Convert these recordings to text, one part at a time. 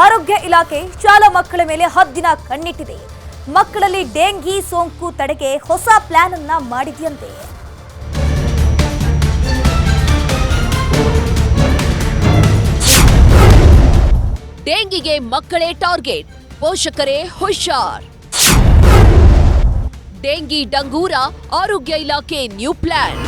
ಆರೋಗ್ಯ ಇಲಾಖೆ ಶಾಲಾ ಮಕ್ಕಳ ಮೇಲೆ ಹದ್ದಿನ ಕಣ್ಣಿಟ್ಟಿದೆ. ಮಕ್ಕಳಲ್ಲಿ ಡೆಂಗಿ, ಸೋಂಕು ತಡೆಗೆ ಹೊಸ ಪ್ಲಾನ್ ಅನ್ನ ಮಾಡಿದೆಯಂತೆ. ಡೆಂಗಿಗೆ ಮಕ್ಕಳೇ ಟಾರ್ಗೆಟ್, ಪೋಷಕರೇ ಹುಷಾರ್. ಡೆಂಗಿ ಡಂಗೂರ ಆರೋಗ್ಯ ಇಲಾಖೆ ನ್ಯೂ ಪ್ಲಾನ್.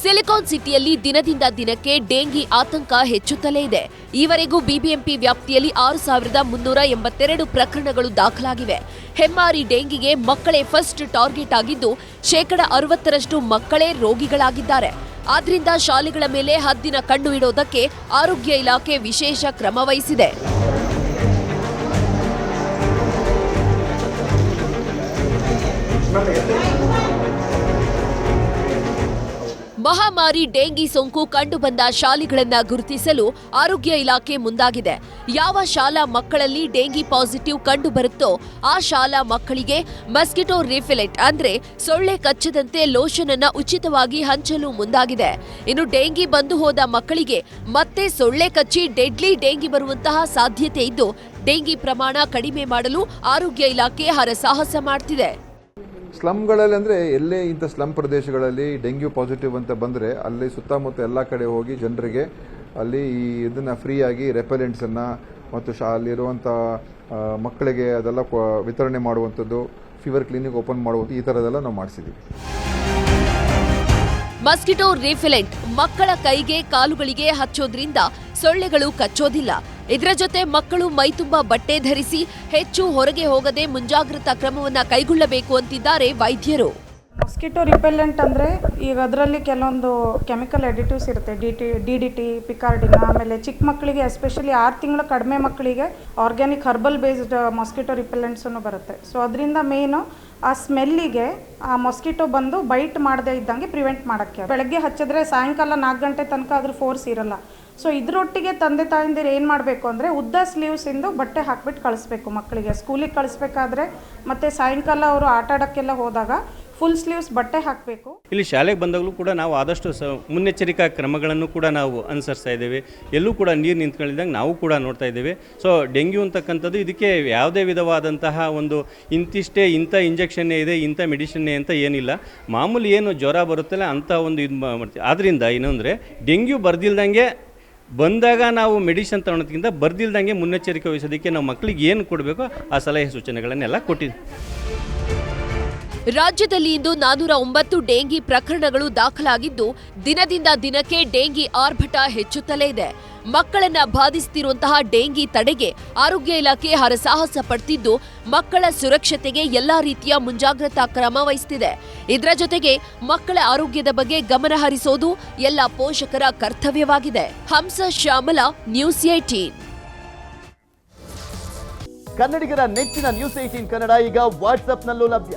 ಸಿಲಿಕಾನ್ ಸಿಟಿಯಲ್ಲಿ ದಿನದಿಂದ ದಿನಕ್ಕೆ ಡೆಂಗಿ ಆತಂಕ ಹೆಚ್ಚುತ್ತಲೇ ಇದೆ. ಈವರೆಗೂ ಬಿಬಿಎಂಪಿ ವ್ಯಾಪ್ತಿಯಲ್ಲಿ ಆರು ಸಾವಿರದ ಮುನ್ನೂರ ಎಂಬತ್ತೆರಡು ಪ್ರಕರಣಗಳು ದಾಖಲಾಗಿವೆ. ಹೆಮ್ಮಾರಿ ಡೆಂಗಿಗೆ ಮಕ್ಕಳೇ ಫಸ್ಟ್ ಟಾರ್ಗೆಟ್ ಆಗಿದ್ದು, ಶೇಕಡ ಅರವತ್ತರಷ್ಟು ಮಕ್ಕಳೇ ರೋಗಿಗಳಾಗಿದ್ದಾರೆ. ಆದ್ರಿಂದ ಶಾಲೆಗಳ ಮೇಲೆ ಹದ್ದಿನ ಕಣ್ಣು ಇಡೋದಕ್ಕೆ ಆರೋಗ್ಯ ಇಲಾಖೆ ವಿಶೇಷ ಕ್ರಮ ವಹಿಸಿದೆ. ಮಹಾಮಾರಿ ಡೆಂಗಿ ಸೋಂಕು ಕಂಡುಬಂದ ಶಾಲೆಗಳನ್ನ ಗುರುತಿಸಲು ಆರೋಗ್ಯ ಇಲಾಖೆ ಮುಂದಾಗಿದೆ. ಯಾವ ಶಾಲಾ ಮಕ್ಕಳಲ್ಲಿ ಡೆಂಗಿ ಪಾಸಿಟಿವ್ ಕಂಡು ಬರುತ್ತೋ ಆ ಶಾಲಾ ಮಕ್ಕಳಿಗೆ ಮಸ್ಕಿಟೋ ರಿಫಿಲೆಟ್ ಅಂದ್ರೆ ಸೊಳ್ಳೆ ಕಚ್ಚದಂತೆ ಲೋಷನ್ ಅನ್ನ ಉಚಿತವಾಗಿ ಹಂಚಲು ಮುಂದಾಗಿದೆ. ಇನ್ನು ಡೆಂಗಿ ಬಂದು ಹೋದ ಮಕ್ಕಳಿಗೆ ಮತ್ತೆ ಸೊಳ್ಳೆ ಕಚ್ಚಿ ಡೆಡ್ಲಿ ಡೆಂಗಿ ಬರುವಂತಹ ಸಾಧ್ಯತೆ ಇದ್ದು, ಡೆಂಗಿ ಪ್ರಮಾಣ ಕಡಿಮೆ ಮಾಡಲು ಆರೋಗ್ಯ ಇಲಾಖೆ ಹರಸಾಹಸ ಮಾಡ್ತಿದೆ. ಸ್ಲಮ್ಗಳಲ್ಲಿ ಅಂದರೆ ಎಲ್ಲೇ ಇಂಥ ಸ್ಲಮ್ ಪ್ರದೇಶಗಳಲ್ಲಿ ಡೆಂಗ್ಯೂ ಪಾಸಿಟಿವ್ ಅಂತ ಬಂದರೆ ಅಲ್ಲಿ ಸುತ್ತಮುತ್ತ ಎಲ್ಲ ಕಡೆ ಹೋಗಿ ಜನರಿಗೆ ಅಲ್ಲಿ ಈ ಇದನ್ನು ಫ್ರೀಯಾಗಿ ರೆಪೆಲೆಂಟ್ಸನ್ನು ಮತ್ತು ಶಾ ಅಲ್ಲಿರುವಂಥ ಮಕ್ಕಳಿಗೆ ಅದೆಲ್ಲ ವಿತರಣೆ ಮಾಡುವಂಥದ್ದು ಫೀವರ್ ಕ್ಲಿನಿಕ್ ಓಪನ್ ಮಾಡುವಂಥ ಈ ಥರದೆಲ್ಲ ನಾವು ಮಾಡಿಸಿದ್ದೀವಿ ಮಸ್ಕಿಟೋ ರಿಫಿಲೆಂಟ್ ಮಕ್ಕಳ ಕೈಗೆ, ಕಾಲುಗಳಿಗೆ ಹಚ್ಚೋದ್ರಿಂದ ಸೊಳ್ಳೆಗಳು ಕಚ್ಚೋದಿಲ್ಲ. ಇದರ ಜೊತೆ ಮಕ್ಕಳು ಮೈತುಂಬ ಬಟ್ಟೆ ಧರಿಸಿ ಹೆಚ್ಚು ಹೊರಗೆ ಹೋಗದೆ ಮುಂಜಾಗ್ರತಾ ಕ್ರಮವನ್ನು ಕೈಗೊಳ್ಳಬೇಕು ಅಂತಿದ್ದಾರೆ ವೈದ್ಯರು. ಮೊಸ್ಕಿಟೋ ರಿಪೆಲೆಂಟ್ ಅಂದರೆ ಈಗ ಅದರಲ್ಲಿ ಕೆಲವೊಂದು ಕೆಮಿಕಲ್ ಎಡಿಟಿವ್ಸ್ ಇರುತ್ತೆ. D T D D T ಪಿಕಾರ್ಡಿನ ಆಮೇಲೆ ಚಿಕ್ಕ ಮಕ್ಕಳಿಗೆ ಎಸ್ಪೆಷಲಿ ಆರು ತಿಂಗಳ ಕಡಿಮೆ ಮಕ್ಕಳಿಗೆ ಆರ್ಗ್ಯಾನಿಕ್ ಹರ್ಬಲ್ ಬೇಸ್ಡ್ ಮೊಸ್ಕಿಟೋ ರಿಪೆಲೆಂಟ್ಸನ್ನು ಬರುತ್ತೆ. ಸೊ ಅದರಿಂದ ಮೇಯ್ನು ಆ ಸ್ಮೆಲ್ಲಿಗೆ ಆ ಮೊಸ್ಕಿಟೋ ಬಂದು ಬೈಟ್ ಮಾಡದೇ ಇದ್ದಂಗೆ ಪ್ರಿವೆಂಟ್ ಮಾಡೋಕ್ಕೆ. ಬೆಳಗ್ಗೆ ಹಚ್ಚಿದ್ರೆ ಸಾಯಂಕಾಲ ನಾಲ್ಕು ಗಂಟೆ ತನಕ ಅದ್ರ ಫೋರ್ಸ್ ಇರಲ್ಲ. ಸೊ ಇದರೊಟ್ಟಿಗೆ ತಂದೆ ತಾಯಂದಿರು ಏನು ಮಾಡಬೇಕು ಅಂದರೆ ಉದ್ದ ಸ್ಲೀವ್ಸಿಂದು ಬಟ್ಟೆ ಹಾಕ್ಬಿಟ್ಟು ಕಳಿಸ್ಬೇಕು ಮಕ್ಕಳಿಗೆ. ಸ್ಕೂಲಿಗೆ ಕಳಿಸ್ಬೇಕಾದ್ರೆ ಮತ್ತು ಸಾಯಂಕಾಲ ಅವರು ಆಟ ಆಡೋಕ್ಕೆಲ್ಲ ಹೋದಾಗ ಫುಲ್ ಸ್ಲೀವ್ಸ್ ಬಟ್ಟೆ ಹಾಕಬೇಕು. ಇಲ್ಲಿ ಶಾಲೆಗೆ ಬಂದಾಗಲೂ ಕೂಡ ನಾವು ಆದಷ್ಟು ಸ ಮುನ್ನೆಚ್ಚರಿಕಾ ಕ್ರಮಗಳನ್ನು ಕೂಡ ನಾವು ಅನುಸರಿಸ್ತಾ ಇದ್ದೇವೆ. ಎಲ್ಲೂ ಕೂಡ ನೀರು ನಿಂತ್ಕೊಂಡಿದ್ದಂಗೆ ನಾವು ಕೂಡ ನೋಡ್ತಾ ಇದ್ದೇವೆ. ಸೊ ಡೆಂಗ್ಯೂ ಅಂತಕ್ಕಂಥದ್ದು ಇದಕ್ಕೆ ಯಾವುದೇ ವಿಧವಾದಂತಹ ಒಂದು ಇಂತಿಷ್ಟೇ ಇಂಥ ಇಂಜೆಕ್ಷನ್ನೇ ಇದೆ, ಇಂಥ ಮೆಡಿಷನ್ನೇ ಅಂತ ಏನಿಲ್ಲ. ಮಾಮೂಲಿ ಏನು ಜ್ವರ ಬರುತ್ತಲ್ಲ ಅಂಥ ಒಂದು ಇದು ಮಾಡ್ತೀವಿ ಆದ್ದರಿಂದ ಏನು ಅಂದರೆ ಡೆಂಗ್ಯೂ ಬರ್ದಿಲ್ದಂಗೆ ಬಂದಾಗ ನಾವು ಮೆಡಿಷನ್ ತಗೊಳೋದಕ್ಕಿಂತ ಬರ್ದಿಲ್ದಂಗೆ ಮುನ್ನೆಚ್ಚರಿಕೆ ವಹಿಸೋದಕ್ಕೆ ನಾವು ಮಕ್ಕಳಿಗೆ ಏನು ಕೊಡಬೇಕೋ ಆ ಸಲಹೆ ಸೂಚನೆಗಳನ್ನೆಲ್ಲ ಕೊಟ್ಟಿದ್ದೀವಿ ರಾಜ್ಯದಲ್ಲಿ ಇಂದು ನಾನೂರ ಒಂಬತ್ತು ಡೆಂಗಿ ಪ್ರಕರಣಗಳು ದಾಖಲಾಗಿದ್ದು, ದಿನದಿಂದ ದಿನಕ್ಕೆ ಡೆಂಗಿ ಆರ್ಭಟ ಹೆಚ್ಚುತ್ತಲೇ ಇದೆ. ಮಕ್ಕಳನ್ನ ಬಾಧಿಸುತ್ತಿರುವಂತಹ ಡೆಂಗಿ ತಡೆಗೆ ಆರೋಗ್ಯ ಇಲಾಖೆ ಹರಸಾಹಸ ಪಡ್ತಿದ್ದು, ಮಕ್ಕಳ ಸುರಕ್ಷತೆಗೆ ಎಲ್ಲಾ ರೀತಿಯ ಮುಂಜಾಗ್ರತಾ ಕ್ರಮ ವಹಿಸುತ್ತಿದೆ ಇದರ ಜೊತೆಗೆ ಮಕ್ಕಳ ಆರೋಗ್ಯದ ಬಗ್ಗೆ ಗಮನ ಹರಿಸೋದು ಎಲ್ಲ ಪೋಷಕರ ಕರ್ತವ್ಯವಾಗಿದೆ. ಹಂಸ ಶ್ಯಾಮಲ, ನ್ಯೂಸ್ ಏಟೀನ್ ಕನ್ನಡಿಗರ ನೆಚ್ಚಿನ ನ್ಯೂಸ್ ಏಟೀನ್ ಕನ್ನಡ ಈಗ ವಾಟ್ಸ್ಆಪ್ನಲ್ಲೂ ಲಭ್ಯ.